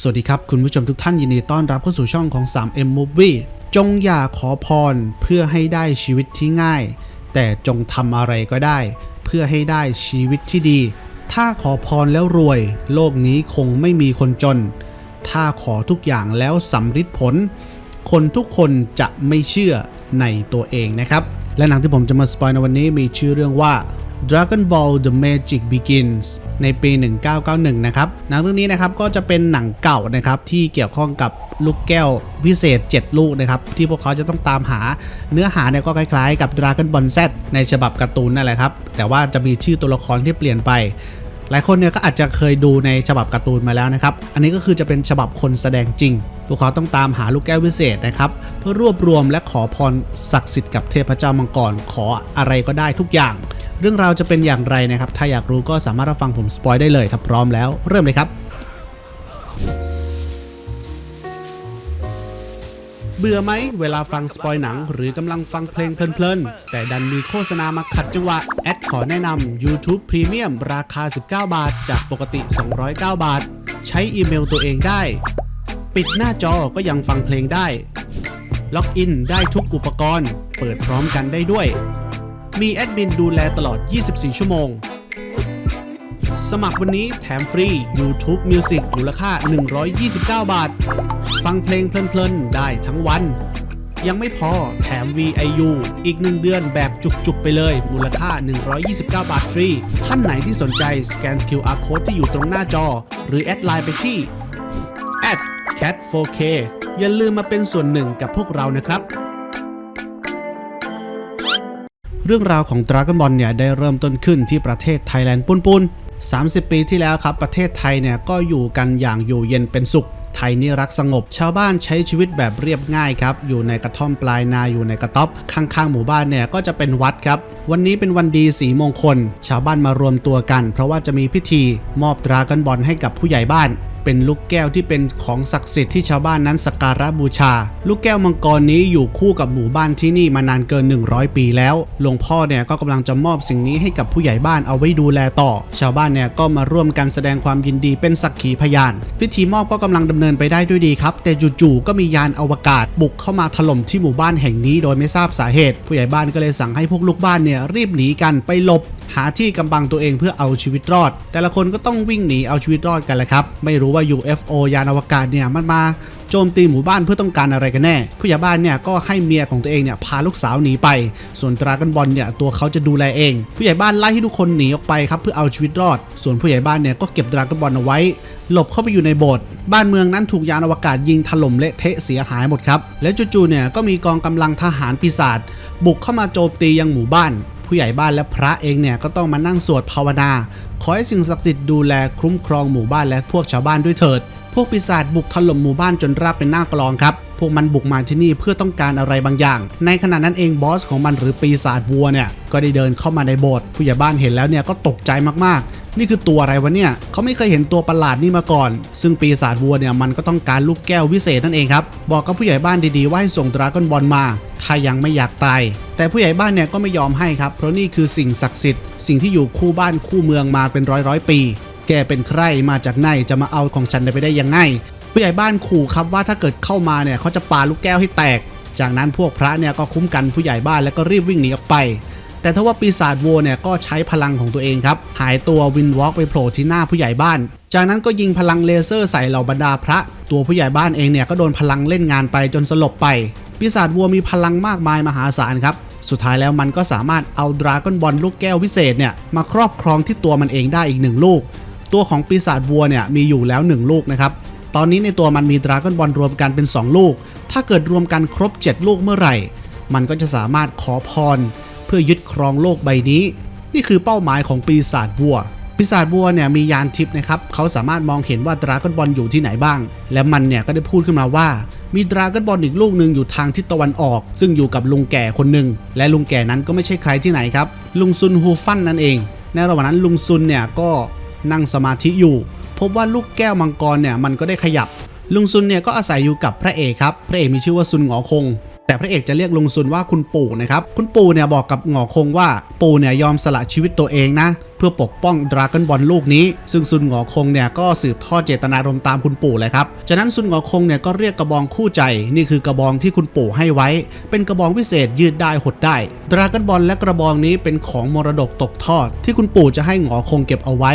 สวัสดีครับ คุณผู้ชมทุกท่านยินดีต้อนรับเข้าสู่ช่องของ 3M Movie จงอย่าขอพรเพื่อให้ได้ชีวิตที่ง่าย แต่จงทำอะไรก็ได้ เพื่อให้ได้ชีวิตที่ดี ถ้าขอพรแล้วรวย โลกนี้คงไม่มีคนจน ถ้าขอทุกอย่างแล้วสำฤทธิ์ผล คนทุกคนจะไม่เชื่อในตัวเองนะครับ และหนังที่ผมจะมาสปอยในวันนี้มีชื่อเรื่องว่า Dragon Ball The Magic Begins ในปี 1991 นะครับ หนังเรื่องนี้นะครับก็จะเป็นหนังเก่านะครับที่เกี่ยวข้องกับลูกแก้วพิเศษ 7 ลูกนะครับที่พวกเขาจะต้องตามหาเนื้อหาเนี่ยก็คล้ายๆ กับ Dragon Ball Z ในฉบับการ์ตูนนั่นแหละครับ แต่ว่าจะมีชื่อตัวละครที่เปลี่ยนไปหลายคนเนี่ยก็อาจจะเคยดูในฉบับการ์ตูนมาแล้วนะครับ อันนี้ก็คือจะเป็นฉบับคนแสดงจริง พวกเขาต้องตามหาลูกแก้ววิเศษนะครับ เพื่อรวบรวมและขอพรศักดิ์สิทธิ์กับเทพเจ้ามังกร ขออะไรก็ได้ทุกอย่าง เรื่องราวจะเป็นอย่างไรนะครับ ถ้าอยากรู้ก็สามารถรับฟังผมสปอยได้เลยถ้าพร้อมแล้วเริ่มเลยครับ เบื่อไหมเวลาฟังสปอยหนัง หรือกำลังฟังเพลงเพลินๆ แต่ดันมีโฆษณามาขัดจังหวะ แอดขอแนะนำ YouTube Premium ราคา 19 บาท จากปกติ 209 บาท ใช้อีเมลตัวเองได้ ปิดหน้าจอก็ยังฟังเพลงได้ล็อกอินได้ทุกอุปกรณ์ เปิดพร้อมกันได้ด้วย มีแอดมินดูแลตลอด 24 ชั่วโมง สมัครวันนี้แถมฟรี YouTube Music มูลค่า 129 บาท ฟังเพลงเพลินๆ ได้ทั้งวัน ยังไม่พอแถม VIU อีก 1 เดือนแบบจุกๆ ไปเลย มูลค่า 129 บาทฟรี ท่านไหนที่สนใจสแกน QR Code ที่อยู่ตรงหน้าจอ หรือแอดไลน์ไปที่ cat4k อย่าลืมมาเป็นส่วนหนึ่งกับพวกเรานะครับ เรื่องราวของ Dragon Ball เนี่ยได้เริ่มต้นขึ้นที่ประเทศไทยแลนด์ปุนปุน30 ปีที่แล้วครับประเทศไทยเนี่ยก็อยู่กันอย่างอยู่เย็นเป็นสุข ไทยนี่รักสงบ ชาวบ้านใช้ชีวิตแบบเรียบง่ายครับอยู่ในกระท่อมปลายนาอยู่ในกระต๊อบ ข้างๆหมู่บ้านเนี่ยก็จะเป็นวัดครับ วันนี้เป็นวันดีสีมงคล ชาวบ้านมารวมตัวกัน เพราะว่าจะมีพิธีมอบดราก้อนบอลให้กับผู้ใหญ่บ้าน เป็นลูกแก้วที่เป็นของศักดิ์สิทธิ์ที่ชาวบ้านนั้นสักการะบูชา ลูกแก้วมังกรนี้อยู่คู่กับหมู่บ้านที่นี่มานานเกิน 100 ปีแล้ว หลวงพ่อเนี่ยก็กำลังจะมอบสิ่งนี้ให้กับผู้ใหญ่บ้านเอาไว้ดูแลต่อ ชาวบ้านเนี่ยก็มาร่วมกันแสดงความยินดีเป็นสักขีพยาน พิธีมอบก็กำลังดำเนินไปได้ด้วยดีครับ แต่จู่ๆก็มียานอวกาศบุกเข้ามาถล่มที่หมู่บ้านแห่งนี้โดยไม่ทราบสาเหตุ ผู้ใหญ่บ้านก็เลยสั่งให้พวกลูกบ้านเนี่ยรีบหนีกันไปหลบหาที่กำบังตัวเองเพื่อเอาชีวิตรอด แต่ละคนก็ต้องวิ่งหนีเอาชีวิตรอดกันแหละครับ ไม่รู้ว่า UFO ยานอวกาศเนี่ยมันมาโจมตีหมู่บ้านเพื่อต้องการอะไรกันแน่ ผู้ใหญ่บ้านเนี่ยก็ให้เมียของตัวเองเนี่ยพาลูกสาวหนีไป ส่วนดราก้อนบอลเนี่ยตัวเขาจะดูแลเอง ผู้ใหญ่บ้านไล่ให้ทุกคนหนีออกไปครับเพื่อเอาชีวิตรอด ส่วนผู้ใหญ่บ้านเนี่ยก็เก็บดราก้อนบอลเอาไว้ หลบเข้าไปอยู่ในโบสถ์บ้านเมืองนั้นถูกยานอวกาศยิงถล่มเละเทะเสียหายหมดครับ และจู่ๆเนี่ยก็มีกองกำลังทหารปีศาจบุกเข้ามาโจมตียังหมู่บ้าน ผู้ใหญ่บ้านและพระเองเนี่ยก็ต้องมานั่งสวดภาวนาขอให้สิ่งศักดิ์สิทธิ์ดูแลคุ้มครองหมู่บ้านและพวกชาวบ้านด้วยเถิด พวกปีศาจบุกถล่มหมู่บ้านจนราบเป็นหน้ากลองครับ พวกมันบุกมาที่นี่เพื่อต้องการอะไรบางอย่าง ในขณะนั้นเองบอสของมันหรือปีศาจวัวเนี่ยก็ได้เดินเข้ามาในโบสถ์ผู้ใหญ่บ้านเห็นแล้วเนี่ยก็ตกใจมากๆ นี่คือตัวอะไรวะเนี่ยเขาไม่เคยเห็นตัวประหลาดนี่มาก่อน ซึ่งปีศาจวัวเนี่ยมันก็ต้องการลูกแก้ววิเศษนั่นเองครับ บอกกับผู้ใหญ่บ้านดีๆว่าให้ส่งดราก้อนบอลมา ถ้ายังไม่อยากตาย แต่ผู้ใหญ่บ้านเนี่ยก็ไม่ยอมให้ครับ เพราะนี่คือสิ่งศักดิ์สิทธิ์ สิ่งที่อยู่คู่บ้านคู่เมืองมาเป็นร้อยร้อยปี แกเป็นใครมาจากไหนจะมาเอาของฉันไปได้ยังไง ผู้ใหญ่บ้านขู่ครับว่าถ้าเกิดเข้ามาเนี่ยเขาจะปาลูกแก้วให้แตก จากนั้นพวกพระเนี่ยก็คุ้มกันผู้ใหญ่บ้านแล้วก็รีบวิ่งหนีออกไป แต่ถ้าว่าปีศาจวัวเนี่ยก็ใช้พลังของตัวเองครับหายตัววินวอล์กไปโผล่ที่หน้าผู้ใหญ่บ้าน จากนั้นก็ยิงพลังเลเซอร์ใส่เหล่าบรรดาพระ ตัวผู้ใหญ่บ้านเองเนี่ยก็โดนพลังเล่นงานไปจนสลบไป ปีศาจวัวมีพลังมากมายมหาศาลครับสุดท้ายแล้วมันก็สามารถเอาดราก้อนบอลลูกแก้ววิเศษเนี่ยมาครอบครองที่ตัวมันเองได้อีกหนึ่งลูก ตัวของปีศาจวัวเนี่ยมีอยู่แล้ว 1 ลูกนะครับ ตอนนี้ในตัวมันมีดราก้อนบอลรวมกันเป็น 2 ลูก ถ้าเกิดรวมกันครบ 7 ลูกเมื่อไหร่ มันก็จะสามารถขอพร เพื่อยึดครองโลกใบนี้ นี่คือเป้าหมายของปีศาจวัว ปีศาจวัวเนี่ยมียานทิพย์นะครับ เขาสามารถมองเห็นว่าดราก้อนบอลอยู่ที่ไหนบ้าง และมันเนี่ยก็ได้พูดขึ้นมาว่ามีดราก้อนบอลอีกลูกหนึ่งอยู่ทางทิศตะวันออก ซึ่งอยู่กับลุงแก่คนหนึ่งและลุงแก่นั้นก็ไม่ใช่ใครที่ไหนครับ ลุงซุนฮูฟันนั่นเอง ในระหว่างนั้นลุงซุนเนี่ยก็นั่งสมาธิอยู่ พบว่าลูกแก้วมังกรเนี่ยมันก็ได้ขยับ ลุงซุนเนี่ยก็อาศัยอยู่กับพระเอกครับ พระเอกมีชื่อว่าซุนหงอคง แต่พระเอกจะเรียกลุงซุนว่าคุณปู่นะครับ คุณปู่เนี่ยบอกกับหงอคงว่าปู่เนี่ยยอมสละชีวิตตัวเองนะ เพื่อปกป้องดราก้อนบอลลูกนี้ ซึ่งซุนหงอคงเนี่ยก็สืบทอดเจตนารมณ์ตามคุณปู่เลยครับ จากนั้นซุนหงอคงเนี่ยก็เรียกกระบองคู่ใจ นี่คือกระบองที่คุณปู่ให้ไว้ เป็นกระบองพิเศษยืดได้หดได้ ดราก้อนบอลและกระบองนี้เป็นของมรดกตกทอด ที่คุณปู่จะให้หงอคงเก็บเอาไว้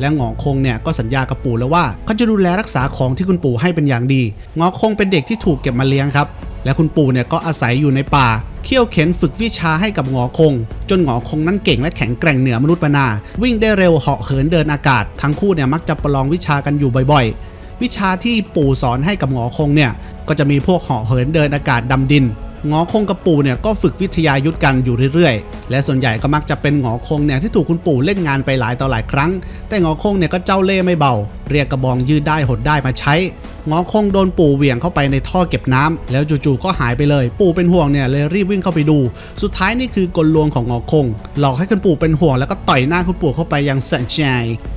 และหงอคงเนี่ยก็สัญญากับปู่แล้วว่าเขาจะดูแลรักษาของที่คุณปู่ให้เป็นอย่างดีหงอคงเป็นเด็กที่ถูกเก็บมาเลี้ยงครับ และคุณปู่เนี่ยก็อาศัยอยู่ในป่า เขี่ยวเข็นฝึกวิชาให้กับหงอคง จนหงอคงนั้นเก่งและแข็งแกร่งเหนือมนุษย์ปนา วิ่งได้เร็วเหาะเหินเดินอากาศ ทั้งคู่เนี่ยมักจะประลองวิชากันอยู่บ่อยๆ วิชาที่ปู่สอนให้กับหงอคงเนี่ยก็จะมีพวกเหาะเหินเดินอากาศดำดินหงอคงกับปู่เนี่ยก็ฝึกวิทยายุทธกันอยู่เรื่อยๆ และส่วนใหญ่ก็มักจะเป็นหงอคงเนี่ยที่ถูกคุณปู่เล่นงานไปหลายต่อหลายครั้ง แต่หงอคงเนี่ยก็เจ้าเล่ห์ไม่เบา เรียกกระบองยืดได้หดได้มาใช้งอคงโดนปู่เหวี่ยงเข้าไปในท่อเก็บน้ำแล้วจู่ๆก็หายไปเลย ปู่เป็นห่วงเนี่ยเลยรีบวิ่งเข้าไปดู สุดท้ายนี่คือกลลวงของหงอคง หลอกให้คุณปู่เป็นห่วงแล้วก็ต่อยหน้าคุณปู่เข้าไปอย่างสะใจ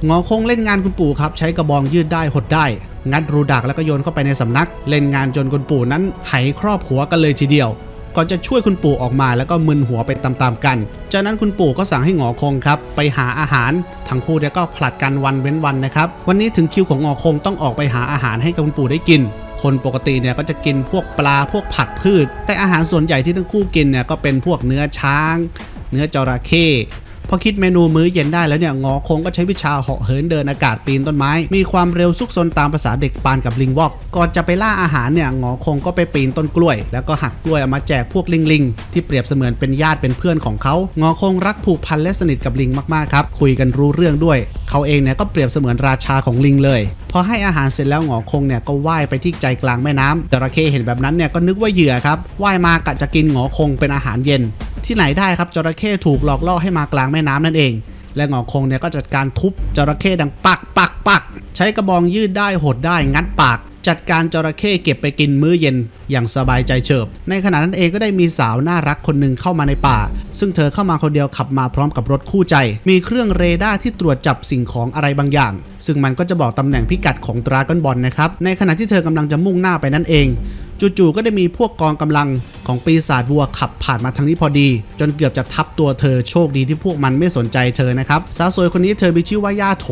หงอคงเล่นงานคุณปู่ครับใช้กระบองยืดได้หดได้งัดรูดักแล้วก็โยนเข้าไปในสำนัก เล่นงานจนคุณปู่นั้นไหครอบหัวกันเลยทีเดียว ก่อนจะช่วยคุณปู่ออกมาแล้วก็มึนหัวไปตามๆกัน จากนั้นคุณปู่ก็สั่งให้หงอคงครับไปหาอาหาร ทั้งคู่เนี่ยก็ผลัดกันวันเว้นวันนะครับ วันนี้ถึงคิวของหงอคงต้องออกไปหาอาหารให้กับคุณปู่ได้กิน คนปกติเนี่ยก็จะกินพวกปลาพวกผักพืช แต่อาหารส่วนใหญ่ที่ทั้งคู่กินเนี่ยก็เป็นพวกเนื้อช้าง เนื้อจระเข้ พอคิดเมนูมื้อเย็นได้แล้วเนี่ยงอคงก็ใช้วิชาเหาะเหินเดินอากาศปีนต้นไม้ มีความเร็วซุกซนตามภาษาเด็กปานกับลิงวอก ก่อนจะไปล่าอาหารเนี่ยงอคงก็ไปปีนต้นกล้วย แล้วก็หักกล้วยเอามาแจกพวกลิงลิงที่เปรียบเสมือนเป็นญาติเป็นเพื่อนของเขางอคงรักผูกพันและสนิทกับลิงมากๆครับคุยกันรู้เรื่องด้วย เขาเองเนี่ยก็เปรียบเสมือนราชาของลิงเลย พอให้อาหารเสร็จแล้วหงอคงเนี่ยก็ว่ายไปที่ใจกลางแม่น้ำจระเข้เห็นแบบนั้นเนี่ยก็นึกว่าเหยื่อครับว่ายมากะจะกินหงอคงเป็นอาหารเย็น ที่ไหนได้ครับจระเข้ถูกหลอกล่อให้มากลางแม่น้ำนั่นเอง และหงอคงเนี่ยก็จัดการทุบจระเข้ดังปักปักปักใช้กระบองยืดได้หดได้งัดปาก จัดการจระเข้เก็บไปกินมื้อเย็นอย่างสบายใจเฉิบ ในขณะนั้นเองก็ได้มีสาวน่ารักคนหนึ่งเข้ามาในป่า ซึ่งเธอเข้ามาคนเดียวขับมาพร้อมกับรถคู่ใจ มีเครื่องเรดาร์ที่ตรวจจับสิ่งของอะไรบางอย่าง ซึ่งมันก็จะบอกตำแหน่งพิกัดของดราก้อนบอลนะครับ ในขณะที่เธอกำลังจะมุ่งหน้าไปนั่นเองจู่ๆก็ได้มีพวกกองกำลังของปีศาจวัวขับผ่านมาทางนี้พอดี จนเกือบจะทับตัวเธอโชคดีที่พวกมันไม่สนใจเธอนะครับ สาวสวยคนนี้เธอมีชื่อว่าย่าโถ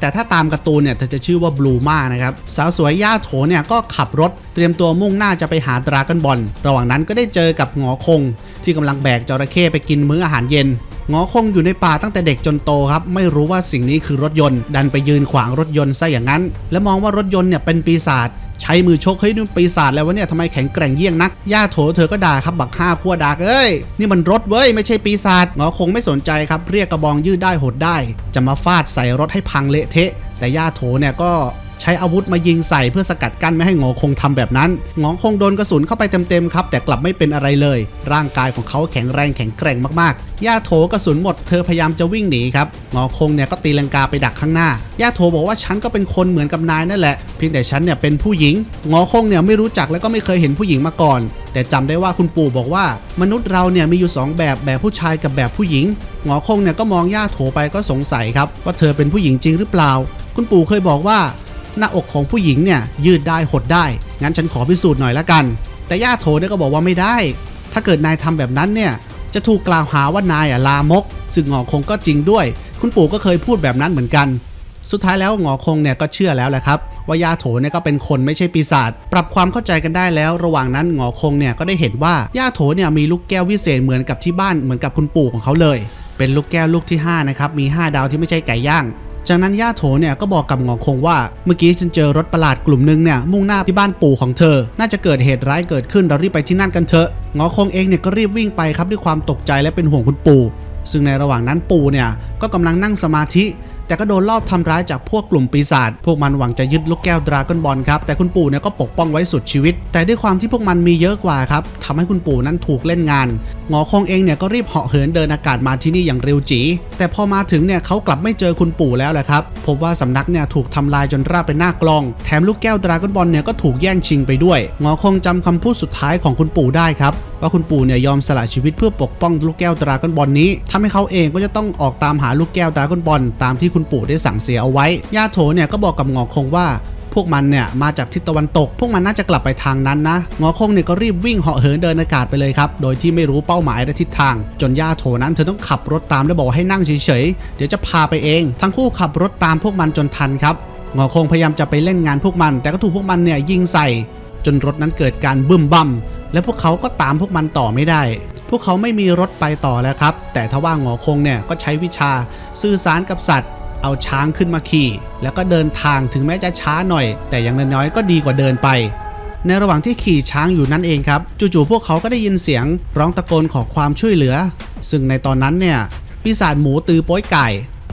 แต่ถ้าตามการ์ตูนเนี่ยเธอจะชื่อว่าบลูมานะครับสาวสวยย่าโถเนี่ยก็ขับรถเตรียมตัวมุ่งหน้าจะไปหาดราก้อนบอลระหว่างนั้นก็ได้เจอกับหงอคง ที่กำลังแบกจระเข้ไปกินมื้ออาหารเย็นหงอคงอยู่ในป่าตั้งแต่เด็กจนโตครับ ไม่รู้ว่าสิ่งนี้คือรถยนต์ ดันไปยืนขวางรถยนต์ซะอย่างนั้น และมองว่ารถยนต์เนี่ยเป็นปีศาจ ใช้มือชกเฮ้ยนี่นปีศาจแล้ววะเนี่ยทำไมแข็งแกร่งเยี่ยงนัก ย่าโถเธอก็ด่าครับบักห้าขั้วดากเอ้ย นี่มันรถเว้ยไม่ใช่ปีศาจหงอคงไม่สนใจครับ เรียกกระบองยืดได้หดได้ จะมาฟาดใส่รถให้พังเละเทะ แต่ย่าโถเนี่ยก็ ใช้อาวุธมายิงใส่เพื่อสกัดกั้นไม่ให้งอคงทำแบบนั้นงอคงโดนกระสุนเข้าไปเต็มๆครับแต่กลับไม่เป็นอะไรเลย ร่างกายของเขาแข็งแรงแข็งแกร่งมากๆ ย่าโถกระสุนหมดเธอพยายามจะวิ่งหนีครับงอคงเนี่ยก็ตีลังกาไปดักข้างหน้า ย่าโถบอกว่าฉันก็เป็นคนเหมือนกับนายนั่นแหละเพียงแต่ฉันเนี่ยเป็นผู้หญิงงอคงเนี่ยไม่รู้จักแล้วก็ไม่เคยเห็นผู้หญิงมาก่อน แต่จำได้ว่าคุณปู่บอกว่ามนุษย์เราเนี่ยมีอยู่สองแบบแบบผู้ชายกับแบบผู้หญิงหงอคงเนี่ยก็มองย่าโถไปก็สงสัยครับว่าเธอเป็นผู้หญิงจริงหรือเปล่า คุณปู่เคยบอกว่า หน้าอกของผู้หญิงเนี่ยยืดได้หดได้ งั้นฉันขอพิสูจน์หน่อยละกัน แต่ย่าโถเนี่ยก็บอกว่าไม่ได้ ถ้าเกิดนายทำแบบนั้นเนี่ยจะถูกกล่าวหาว่านายอะลามก ซึ่งหงอคงก็จริงด้วย คุณปู่ก็เคยพูดแบบนั้นเหมือนกัน สุดท้ายแล้วหงอคงเนี่ยก็เชื่อแล้วแหละครับ ว่าย่าโถเนี่ยก็เป็นคนไม่ใช่ปีศาจปรับความเข้าใจกันได้แล้ว ระหว่างนั้นหงอคงเนี่ยก็ได้เห็นว่าย่าโถเนี่ยมีลูกแก้ววิเศษเหมือนกับที่บ้านเหมือนกับคุณปู่ของเขาเลย เป็นลูกแก้วลูกที่ห้านะครับมีห้าดาวที่ไม่ใช่ไก่ย่าง จากนั้นย่าโถเนี่ยก็บอกกับงอคงว่า เมื่อกี้ฉันเจอรถประหลาดกลุ่มหนึงเนี่ยมุ่งหน้าที่บ้านปู่ของเธอ น่าจะเกิดเหตุร้ายเกิดขึ้นเรารีบไปที่นั่นกันเถอะงอคงเองเนี่ยก็รีบวิ่งไปครับด้วยความตกใจและเป็นห่วงคุณปู่ซึ่งในระหว่างนั้นปู่เนี่ยก็กำลังนั่งสมาธิ แต่ก็โดนลอบทำร้ายจากพวกกลุ่มปีศาจพวกมันหวังจะยึดลูกแก้วดราก้อนบอลครับแต่คุณปู่เนี่ยก็ปกป้องไว้สุดชีวิต แต่ด้วยความที่พวกมันมีเยอะกว่าครับทำให้คุณปู่นั้นถูกเล่นงานหงอคงเองเนี่ยก็รีบเหาะเหินเดินอากาศมาที่นี่อย่างเร็วจีแต่พอมาถึงเนี่ยเขากลับไม่เจอคุณปู่แล้วแหละครับพบว่าสำนักเนี่ยถูกทำลายจนราบเป็นหน้ากลอง แถมลูกแก้วดราก้อนบอลเนี่ยก็ถูกแย่งชิงไปด้วยหงอคงจำคำพูดสุดท้ายของคุณปู่ได้ครับ ว่าคุณปู่เนี่ยยอมสละชีวิตเพื่อปกป้องลูกแก้วดราก้อนบอลนี้ทำให้เขาเองก็จะต้องออกตามหาลูกแก้วดราก้อนบอลตามที่คุณปู่ได้สั่งเสียเอาไว้ ย่าโถเนี่ยก็บอกกับงอคงว่าพวกมันเนี่ยมาจากทิศตะวันตก พวกมันน่าจะกลับไปทางนั้นนะ งอคงเนี่ยก็รีบวิ่งเหาะเหินเดินอากาศไปเลยครับ โดยที่ไม่รู้เป้าหมายและทิศทาง จนย่าโถนั้นเธอต้องขับรถตามและบอกให้นั่งเฉยๆ เดี๋ยวจะพาไปเอง ทั้งคู่ขับรถตามพวกมันจนทันครับ งอคงพยายามจะไปเล่นงานพวกมัน แต่ก็ถูกพวกมันเนี่ยยิงใส่ จนรถนั้นเกิดการบึ้มบั่มและพวกเขาก็ตามพวกมันต่อไม่ได้ พวกเขาไม่มีรถไปต่อแล้วครับ แต่ทว่าหงอคงเนี่ยก็ใช้วิชาสื่อสารกับสัตว์ เอาช้างขึ้นมาขี่ แล้วก็เดินทางถึงแม้จะช้าหน่อย แต่อย่างน้อยๆก็ดีกว่าเดินไป ในระหว่างที่ขี่ช้างอยู่นั่นเองครับ จู่ๆพวกเขาก็ได้ยินเสียงร้องตะโกนขอความช่วยเหลือ ซึ่งในตอนนั้นเนี่ยปีศาจหมูตือโป้ยไก่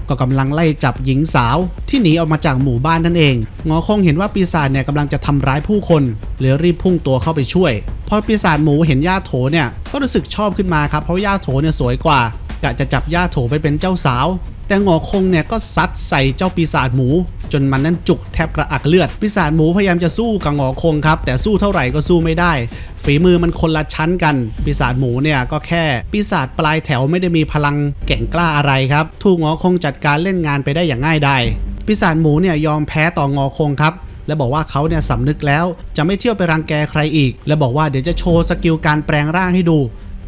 ก็กำลังไล่จับหญิงสาว ที่หนีออกมาจากหมู่บ้านนั่นเองงอคงเห็นว่าปีศาจเนี่ยกำลังจะทำร้ายผู้คนเลยรีบพุ่งตัวเข้าไปช่วยพอปีศาจหมูเห็นย่าโถเนี่ยก็รู้สึกชอบขึ้นมาครับเพราะย่าโถเนี่ยสวยกว่ากะจะจับย่าโถไปเป็นเจ้าสาว แต่งอคงเนี่ยก็ซัดใส่เจ้าปีศาจหมู จนมันนั้นจุกแทบกระอักเลือด ปีศาจหมูพยายามจะสู้กับงอคงครับ แต่สู้เท่าไหร่ก็สู้ไม่ได้ ฝีมือมันคนละชั้นกัน ปีศาจหมูเนี่ยก็แค่ ปีศาจปลายแถวไม่ได้มีพลังแก่งกล้าอะไรครับ ถูกงอคงจัดการเล่นงานไปได้อย่างง่ายดายปีศาจหมูเนี่ยยอมแพ้ต่องอคงครับและบอกว่าเขาเนี่ยสำนึกแล้วจะไม่เที่ยวไปรังแกใครอีก และบอกว่าเดี๋ยวจะโชว์สกิลการแปลงร่างให้ดู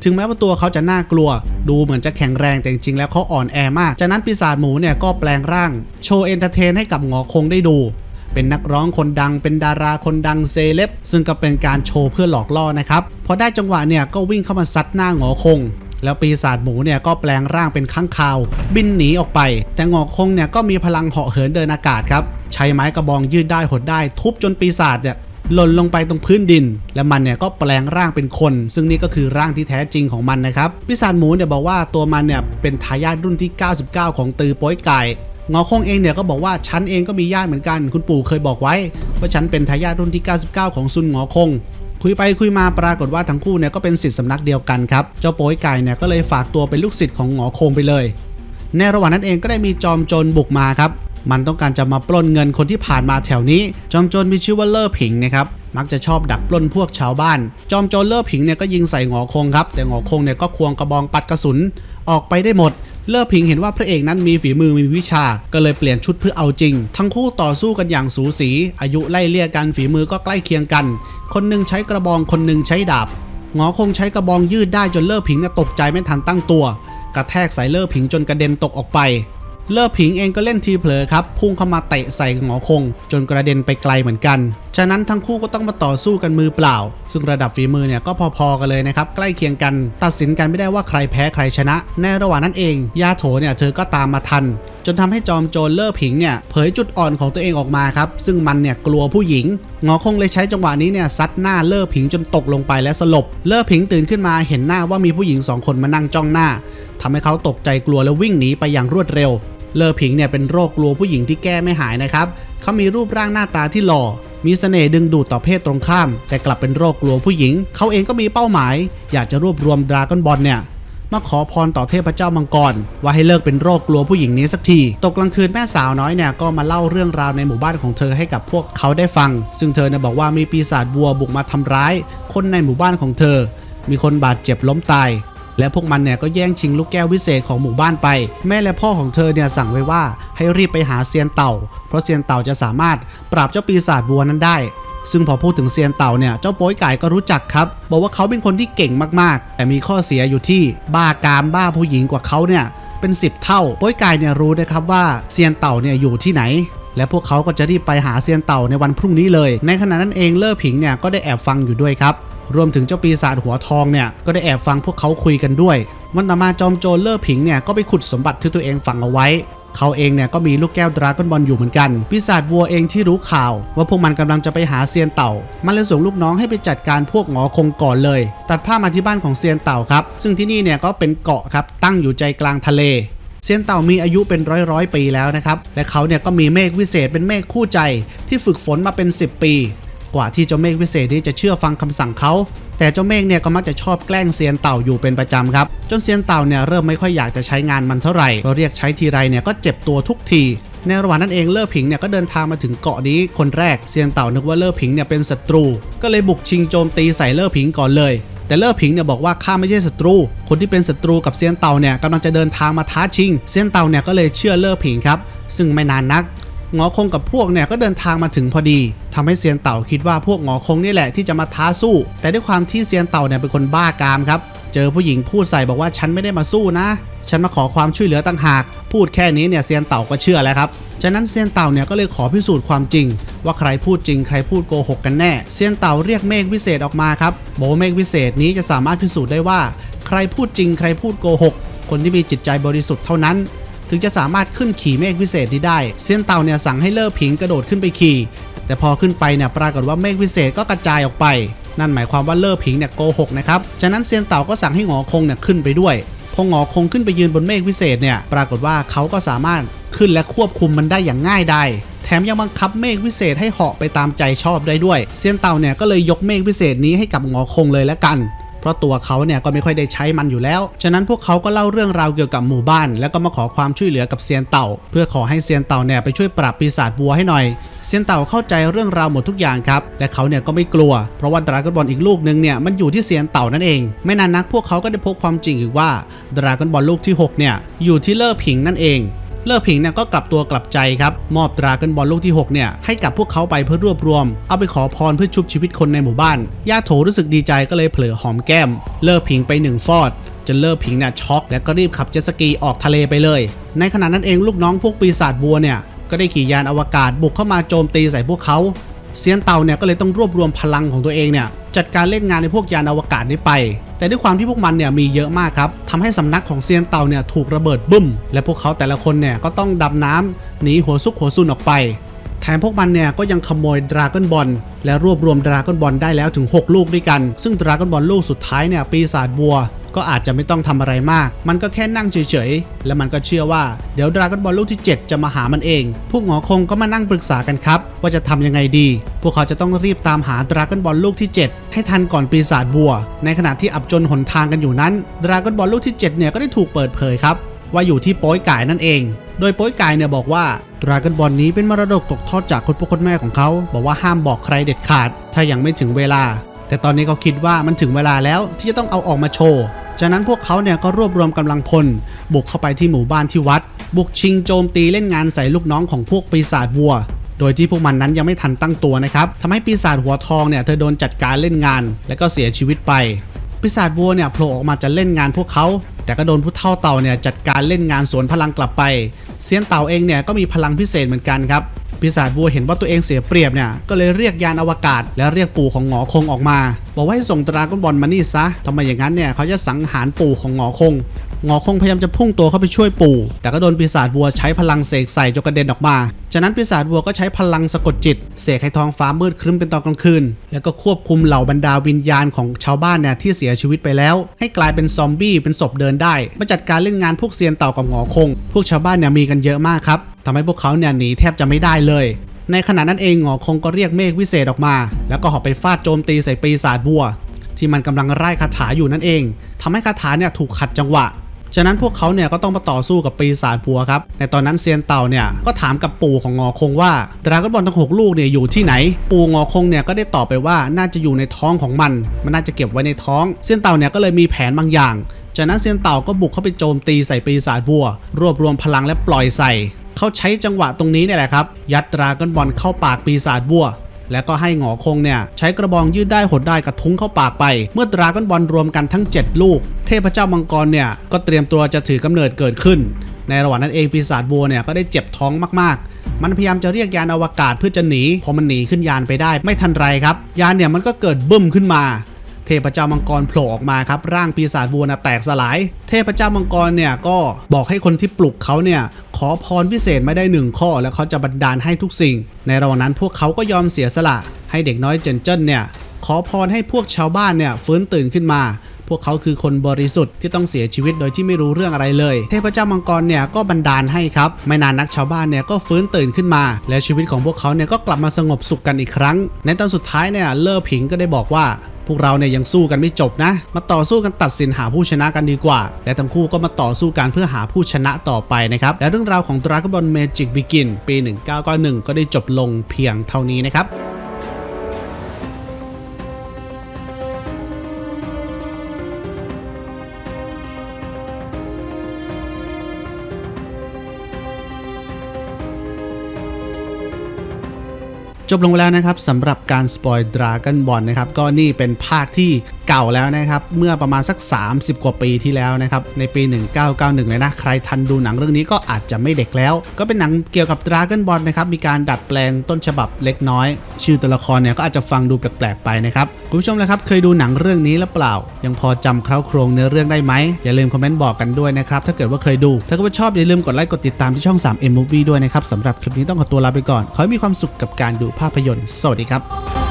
ถึงแม้ว่าตัวเขาจะน่ากลัว ดูเหมือนจะแข็งแรงแต่จริงๆแล้วเขาอ่อนแอมาก จากนั้นปีศาจหมูเนี่ยก็แปลงร่าง โชว์เอนเตอร์เทนให้กับหงอคงได้ดู เป็นนักร้องคนดัง เป็นดาราคนดังเซเลบซึ่งก็เป็นการโชว์เพื่อหลอกล่อนะครับพอได้จังหวะเนี่ยก็วิ่งเข้ามาซัดหน้าหงอคงแล้วปีศาจหมูเนี่ยก็แปลงร่างเป็นข้างคาว บินหนีออกไป แต่หงอคงเนี่ยก็มีพลังเหาะเหินเดินอากาศครับ ใช้ไม้กระบองยืดได้หดได้ ทุบจนปีศาจเนี่ย หล่นลงไปตรงพื้นดิน และมันเนี่ยก็แปลงร่างเป็นคน ซึ่งนี่ก็คือร่างที่แท้จริงของมันนะครับปีศาจหมูเนี่ยบอกว่าตัวมันเนี่ยเป็นทายาทรุ่นที่ 99 ของตือโป้ยไก่งอคงเองเนี่ยก็บอกว่าฉันเองก็มีญาติเหมือนกัน คุณปู่เคยบอกไว้ ว่าฉันเป็นทายาทรุ่นที่ 99 ของซุนงอคง คุยไปคุยมาปรากฏว่าทั้งคู่เนี่ยก็เป็นศิษย์สำนักเดียวกันครับ เจ้าโป้ยไก่เนี่ยก็เลยฝากตัวเป็นลูกศิษย์ของงอคงไปเลย ในระหว่างนั้นเองก็ได้มีจอมโจรบุกมาครับ มันต้องการจะมาปล้นเงินคนที่ผ่านมาแถวนี้ จอมโจรมีชื่อว่าเล่อผิงนะครับ มักจะชอบดักปล้นพวกชาวบ้าน จอมโจรเล่อผิงเนี่ยก็ยิงใส่หงอคงครับ แต่หงอคงเนี่ยก็ควงกระบองปัดกระสุน ออกไปได้หมด เล่อผิงเห็นว่าพระเอกนั้นมีฝีมือมีวิชา ก็เลยเปลี่ยนชุดเพื่อเอาจริง ทั้งคู่ต่อสู้กันอย่างสูสี อายุไล่เลี่ยกันฝีมือก็ใกล้เคียงกัน คนหนึงใช้กระบอง คนหนึงใช้ดาบ หงอคงใช้กระบองยืดได้จนเล่อผิงเนี่ยตกใจไม่ทันตั้งตัว กระแทกใส่เล่อผิงจนกระเด็นตกออกไป เล่อผิงเองก็เล่นทีเผลอครับ พุ่งเข้ามาเตะใส่หงอคง จนกระเด็นไปไกลเหมือนกัน ฉะนั้นทั้งคู่ก็ต้องมาต่อสู้กันมือเปล่า ซึ่งระดับฝีมือเนี่ยก็พอๆกันเลยนะครับ ใกล้เคียงกัน ตัดสินกันไม่ได้ว่าใครแพ้ใครชนะ ในระหว่างนั้นเองยาโถเนี่ยเธอก็ตามมาทัน จนทำให้จอมโจรเล่อผิงเนี่ยเผยจุดอ่อนของตัวเองออกมาครับ ซึ่งมันเนี่ยกลัวผู้หญิงหงอคงเลยใช้จังหวะนี้เนี่ยซัดหน้าเล่อผิงจนตกลงไปและสลบ เล่อผิงตื่นขึ้นมาเห็นหน้าว่ามีผู้หญิงสองคนมานั่งจ้องหน้าทำให้เขาตกใจกลัวและวิ่งหนีไปอย่างรวดเร็ว เลอผิงเนี่ยเป็นโรคกลัวผู้หญิงที่แก้ไม่หายนะครับ เขามีรูปร่างหน้าตาที่หล่อ มีเสน่ห์ดึงดูดต่อเพศตรงข้าม แต่กลับเป็นโรคกลัวผู้หญิง เขาเองก็มีเป้าหมาย อยากจะรวบรวมดราก้อนบอลเนี่ยมาขอพรต่อเทพเจ้ามังกร ว่าให้เลิกเป็นโรคกลัวผู้หญิงนี้สักที ตกกลางคืนแม่สาวน้อยเนี่ยก็มาเล่าเรื่องราวในหมู่บ้านของเธอให้กับพวกเขาได้ฟัง ซึ่งเธอเนี่ยบอกว่ามีปีศาจบัวบุกมาทำร้าย คนในหมู่บ้านของเธอ มีคนบาดเจ็บล้มตาย และพวกมันเนี่ยก็แย่งชิงลูกแก้ววิเศษของหมู่บ้านไป แม่และพ่อของเธอเนี่ยสั่งไว้ว่าให้รีบไปหาเซียนเต่า เพราะเซียนเต่าจะสามารถปราบเจ้าปีศาจบัวนั้นได้ ซึ่งพอพูดถึงเซียนเต่าเนี่ยเจ้าโป้ยไก่ก็รู้จักครับ บอกว่าเขาเป็นคนที่เก่งมากๆ แต่มีข้อเสียอยู่ที่บ้ากามบ้าผู้หญิงกว่าเขาเนี่ยเป็น 10 เท่าโป้ยไก่เนี่ยรู้นะครับว่าเซียนเต่าเนี่ยอยู่ที่ไหนและพวกเขาก็จะรีบไปหาเซียนเต่าในวันพรุ่งนี้เลย ในขณะนั้นเองเล่อผิงเนี่ยก็ได้แอบฟังอยู่ด้วยครับ รวมถึงเจ้าปีศาจหัวทองเนี่ยก็ได้แอบฟังพวกเขาคุยกันด้วยวันต่อมาจอมโจรเล่อผิงเนี่ยก็ไปขุดสมบัติที่ตัวเองฝังเอาไว้ เขาเองเนี่ยก็มีลูกแก้วดราก้อนบอลอยู่เหมือนกัน ปีศาจวัวเองที่รู้ข่าว ว่าพวกมันกำลังจะไปหาเซียนเต่า มันเลยส่งลูกน้องให้ไปจัดการพวกหงอคงก่อนเลย ตัดภามาที่บ้านของเซียนเต่าครับ ซึ่งที่นี่เนี่ยก็เป็นเกาะครับตั้งอยู่ใจกลางทะเลเซียนเต่ามีอายุเป็นร้อยร้อยปีแล้วนะครับ และเขาเนี่ยก็มีเมฆวิเศษเป็นเมฆคู่ใจที่ฝึกฝนมาเป็น 10 ปี กว่าที่เจ้าเมฆวิเศษนี้จะเชื่อฟังคำสั่งเขา แต่เจ้าเมฆเนี่ยก็มักจะชอบแกล้งเซียนเต่าอยู่เป็นประจำครับ จนเซียนเต่าเนี่ยเริ่มไม่ค่อยอยากจะใช้งานมันเท่าไหร่เพราะเรียกใช้ทีไรเนี่ยก็เจ็บตัวทุกทีในระหว่างนั้นเองเล่อผิงเนี่ยก็เดินทางมาถึงเกาะนี้คนแรกเซียนเต่านึกว่าเล่อผิงเนี่ยเป็นศัตรู ก็เลยบุกชิงโจมตีใส่เล่อผิงก่อนเลย แต่เล่อผิงเนี่ยบอกว่าข้าไม่ใช่ศัตรู คนที่เป็นศัตรูกับเซียนเต่าเนี่ยกำลังจะเดินทางมาท้าชิง เซียนเต่าเนี่ยก็เลยเชื่อเล่อผิงครับ ซึ่งไม่นานนัก งอคงกับพวกเนี่ยก็เดินทางมาถึงพอดีทำให้เซียนเต่าคิดว่าพวกงอคงนี่แหละที่จะมาท้าสู้ แต่ด้วยความที่เซียนเต่าเนี่ยเป็นคนบ้ากามครับ เจอผู้หญิงพูดใส่บอกว่าฉันไม่ได้มาสู้นะ ฉันมาขอความช่วยเหลือต่างหาก พูดแค่นี้เนี่ยเซียนเต่าก็เชื่อแล้วครับจากนั้นเซียนเต่าเนี่ยก็เลยขอพิสูจน์ความจริง ว่าใครพูดจริงใครพูดโกหกกันแน่ เซียนเต่าเรียกเมฆวิเศษออกมาครับบอกว่าเมฆวิเศษนี้จะสามารถพิสูจน์ได้ว่า ใครพูดจริงใครพูดโกหกคนที่มีจิตใจบริสุทธิ์เท่านั้น ถึงจะสามารถขึ้นขี่เมฆวิเศษนี้ได้ เซียนเต่าเนี่ยสั่งให้เลิกผิงกระโดดขึ้นไปขี่ แต่พอขึ้นไปเนี่ยปรากฏว่าเมฆวิเศษก็กระจายออกไป นั่นหมายความว่าเลิกผิงเนี่ยโกหกนะครับจากนั้นเซียนเต่าก็สั่งให้หงอคงเนี่ยขึ้นไปด้วย พอหงอคงขึ้นไปยืนบนเมฆวิเศษเนี่ยปรากฏว่าเขาก็สามารถขึ้นและควบคุมมันได้อย่างง่ายดายแถมยังบังคับเมฆวิเศษให้เหาะไปตามใจชอบได้ด้วย เซียนเต่าเนี่ยก็เลยยกเมฆวิเศษนี้ให้กับหงอคงเลยแล้วกัน เพราะตัวเขาเนี่ยก็ไม่ค่อยได้ใช้มันอยู่แล้ว ฉะนั้นพวกเขาก็เล่าเรื่องราวเกี่ยวกับหมู่บ้าน แล้วก็มาขอความช่วยเหลือกับเซียนเต่า เพื่อขอให้เซียนเต่าเนี่ยไปช่วยปราบปีศาจบัวให้หน่อยเซียนเต่าเข้าใจเรื่องราวหมดทุกอย่างครับและเขาเนี่ยก็ไม่กลัว เพราะว่าดราก้อนบอลอีกลูกนึงเนี่ยมันอยู่ที่เซียนเต่านั่นเอง ไม่นานนักพวกเขาก็ได้พบความจริงอีกว่าดราก้อนบอลลูกที่หกเนี่ยอยู่ที่เลอผิงนั่นเอง เลิกผิงเนี่ยก็กลับตัวกลับใจครับ มอบดราก้อนบอลลูกที่ 6 เนี่ย ให้กับพวกเขาไปเพื่อรวบรวม เอาไปขอพรเพื่อชุบชีวิตคนในหมู่บ้าน ย่าโถรู้สึกดีใจก็เลยเผลอหอมแก้ม เลิกผิงไปหนึ่งฟอดจนเลิกผิงเนี่ยช็อก แล้วก็รีบขับเจ็ตสกีออกทะเลไปเลย ในขณะนั้นเองลูกน้องพวกปีศาจบัวเนี่ยก็ได้ขี่ยานอวกาศบุกเข้ามาโจมตีใส่พวกเขา เซียนเต่าเนี่ยก็เลยต้องรวบรวมพลังของตัวเองเนี่ยจัดการเล่นงานในพวกยานอวกาศนี้ไป แต่ด้วยความที่พวกมันเนี่ยมีเยอะมากครับทำให้สำนักของเซียนเต่าเนี่ยถูกระเบิดบึ้ม และพวกเขาแต่ละคนเนี่ยก็ต้องดำน้ำหนีหัวซุกหัวซุนออกไป แถมพวกมันเนี่ยก็ยังขโมยดราก้อนบอลและรวบรวมดราก้อนบอลได้แล้วถึง 6 ลูกด้วยกัน ซึ่งดราก้อนบอลลูกสุดท้ายเนี่ยปีศาจบัว ก็อาจจะไม่ต้องทำอะไรมาก มันก็แค่นั่งเฉยๆ และมันก็เชื่อว่าเดี๋ยวดราก้อนบอลลูกที่ 7 จะมาหามันเอง พวกหงอคงก็มานั่งปรึกษากันครับ ว่าจะทำยังไงดี พวกเขาจะต้องรีบตามหาดราก้อนบอลลูกที่ 7 ให้ทันก่อนปีศาจบัว ในขณะที่อับจนหนทางกันอยู่นั้นดราก้อนบอลลูกที่ 7 เนี่ยก็ได้ถูกเปิดเผยครับ ว่าอยู่ที่โป้ยก่ายนั่นเองโดยโป้ยก่ายเนี่ยบอกว่าดราก้อนบอลนี้เป็นมรดกตกทอดจากคนพ่อคนแม่ของเขา บอกว่าห้ามบอกใครเด็ดขาด ถ้ายังไม่ถึงเวลา แต่ตอนนี้เขาคิดว่ามันถึงเวลาแล้วที่จะต้องเอาออกมาโชว์ จากนั้นพวกเขาเนี่ยก็รวบรวมกำลังพล บุกเข้าไปที่หมู่บ้านที่วัด บุกชิงโจมตีเล่นงานใส่ลูกน้องของพวกปีศาจวัว โดยที่พวกมันนั้นยังไม่ทันตั้งตัวนะครับทำให้ปีศาจหัวทองเนี่ยเธอโดนจัดการเล่นงาน และก็เสียชีวิตไป ปีศาจวัวเนี่ยโผล่ออกมาจะเล่นงานพวกเขาแต่ก็โดนผู้เท่าเต่าเนี่ยจัดการเล่นงานสวนพลังกลับไป เซียนเต่าเองเนี่ยก็มีพลังพิเศษเหมือนกันครับ ปีศาจวัวเห็นว่าตัวเองเสียเปรียบเนี่ยก็เลยเรียกยานอวกาศ และเรียกปู่ของหงอคงออกมา บอกว่าให้ส่งตราก้อนบอลมานี่ซะทำไมอย่างนั้นเนี่ยเขาจะสังหารปู่ของหงอคงหงอคงพยายามจะพุ่งตัวเข้าไปช่วยปู่ แต่ก็โดนปีศาจวัวใช้พลังเสกใส่จนกระเด็นออกมา จากนั้นปีศาจวัวก็ใช้พลังสะกดจิต เสกให้ท้องฟ้ามืดครึ้มเป็นตอนกลางคืน แล้วก็ควบคุมเหล่าบรรดาวิญญาณของชาวบ้านเนี่ยที่เสียชีวิตไปแล้ว ให้กลายเป็นซอมบี้เป็นศพเดินได้ มาจัดการเล่นงานพวกเซียนเต่ากับหงอคง พวกชาวบ้านเนี่ยมีกันเยอะมากครับ ทำให้พวกเขาเนี่ยหนีแทบจะไม่ได้เลย ในขณะนั้นเองหงอคงก็เรียกเมฆวิเศษออกมา แล้วก็หอบไปฟาดโจมตีใส่ปีศาจวัว ที่มันกำลังไล่คาถาอยู่นั่นเองทำให้คาถาเนี่ยถูกขัดจังหวะฉะนั้นพวกเขาเนี่ยก็ต้องมาต่อสู้กับปีศาจบัวครับในตอนนั้นเซียนเต่าเนี่ยก็ถามกับปู่ของงอคงว่าดราก้อนบอลทั้งหกลูกเนี่ยอยู่ที่ไหน ปู่งอคงเนี่ยก็ได้ตอบไปว่าน่าจะอยู่ในท้องของมัน มันน่าจะเก็บไว้ในท้อง เซียนเต่าเนี่ยก็เลยมีแผนบางอย่าง จากนั้นเซียนเต่าก็บุกเข้าไปโจมตีใส่ปีศาจบัว รวบรวมพลังและปล่อยใส่ เขาใช้จังหวะตรงนี้เนี่ยแหละครับ ยัดดราก้อนบอลเข้าปากปีศาจบัวแล้วก็ให้หงอคงเนี่ย ใช้กระบองยืดได้หดได้กระทุ้งเข้าปากไป เมื่อดราก้อนบอลรวมกันทั้ง 7 ลูก เทพเจ้ามังกรเนี่ย ก็เตรียมตัวจะถือกำเนิดเกิดขึ้น ในระหว่างนั้นเองปีศาจบัวเนี่ย ก็ได้เจ็บท้องมากๆ มันพยายามจะเรียกยานอวกาศเพื่อจะหนีพอมันหนีขึ้นยานไปได้ไม่ทันไรครับ ยานเนี่ยมันก็เกิดบึ้มขึ้นมา เทพเจ้ามังกรโผล่ออกมาครับร่างปีศาจบัวนะแตกสลาย เทพเจ้ามังกรเนี่ยก็บอกให้คนที่ปลุกเขาเนี่ยขอพรพิเศษไม่ได้หนึ่งข้อ แล้วเขาจะบันดาลให้ทุกสิ่ง ในระหว่างนั้นพวกเขาก็ยอมเสียสละ ให้เด็กน้อยเจนเจิ้นเนี่ยขอพรให้พวกชาวบ้านเนี่ยฟื้นตื่นขึ้นมาพวกเขาคือคนบริสุทธิ์ที่ต้องเสียชีวิตโดยที่ไม่รู้เรื่องอะไรเลย เทพเจ้ามังกรเนี่ยก็บันดาลให้ครับ ไม่นานนักชาวบ้านเนี่ยก็ฟื้นตื่นขึ้นมา และชีวิตของพวกเขาเนี่ยก็กลับมาสงบสุขกันอีกครั้ง ในตอนสุดท้ายเนี่ยเลอผิงก็ได้บอกว่า พวกเราเนี่ยยังสู้กันไม่จบนะ มาต่อสู้กันตัดสินหาผู้ชนะกันดีกว่า และทั้งคู่ก็มาต่อสู้กันเพื่อหาผู้ชนะต่อไปนะครับ และเรื่องราวของ Dragon Ball Magic Begin ปี 1991 ก็ได้จบลงเพียงเท่านี้นะครับ จบลงแล้วนะครับสำหรับการสปอยดราก้อนบอลนะครับก็นี่เป็นภาคที่ เก่าแล้วนะครับ เมื่อประมาณสัก 30 กว่าปีที่แล้วนะครับ ในปี 1991 เลยนะ ใครทันดูหนังเรื่องนี้ก็อาจจะไม่เด็กแล้ว ก็เป็นหนังเกี่ยวกับดราก้อนบอลนะครับ มีการดัดแปลงต้นฉบับเล็กน้อย ชื่อตัวละครเนี่ยก็อาจจะฟังดูแปลกๆไปนะครับ คุณผู้ชมนะครับ เคยดูหนังเรื่องนี้หรือเปล่า ยังพอจำคร่าโครงเนื้อเรื่องได้ไหม อย่าลืมคอมเมนต์บอกกันด้วยนะครับ ถ้าเกิดว่าเคยดู ถ้าเกิดว่าชอบอย่าลืมกดไลค์กดติดตามที่ช่อง 3M Movie ด้วยนะครับสำหรับคลิปนี้ต้องขอตัวลาไปก่อน ขอให้มีความสุขกับการดูภาพยนตร์ สวัสดีครับ